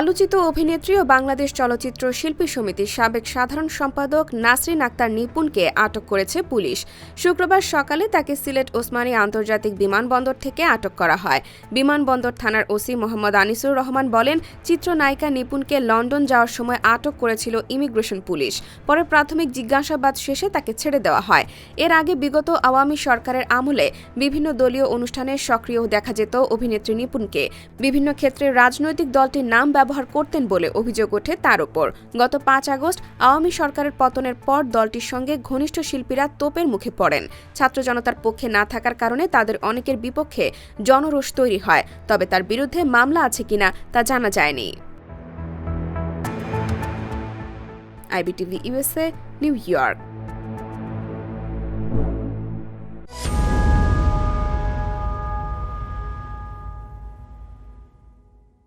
আলোচিত অভিনেত্রী ও বাংলাদেশ চলচ্চিত্র শিল্পী সমিতির সাবেক সাধারণ সম্পাদক নাসরিন আক্তার নিপুণকে আটক করেছে পুলিশ। শুক্রবার সকালে তাকে সিলেট ওসমানী আন্তর্জাতিক বিমানবন্দর থেকে আটক করা হয়। বিমানবন্দর থানার ওসি মোহাম্মদ আনিসুর রহমান বলেন, চিত্রনায়িকা নিপুণকে লন্ডন যাওয়ার সময় আটক করেছিল ইমিগ্রেশন পুলিশ। পরে প্রাথমিক জিজ্ঞাসাবাদ শেষে তাকে ছেড়ে দেওয়া হয়। এর আগে বিগত আওয়ামী সরকারের আমলে বিভিন্ন দলীয় অনুষ্ঠানে সক্রিয় দেখা যেত অভিনেত্রী নিপুণকে। বিভিন্ন ক্ষেত্রে রাজনৈতিক দলটির নাম ব্যবহার করতেন বলে অভিযোগ ওঠে তার ওপর গত পাঁচ আগস্ট আওয়ামী সরকারের পতনের পর দলটির সঙ্গে ঘনিষ্ঠ শিল্পীরা তোপের মুখে পড়েন। ছাত্র জনতার পক্ষে না থাকার কারণে তাদের অনেকের বিপক্ষে জনরোষ তৈরি হয়। তবে তার বিরুদ্ধে মামলা আছে কিনা তা জানা যায়নি। IBTV USA New York.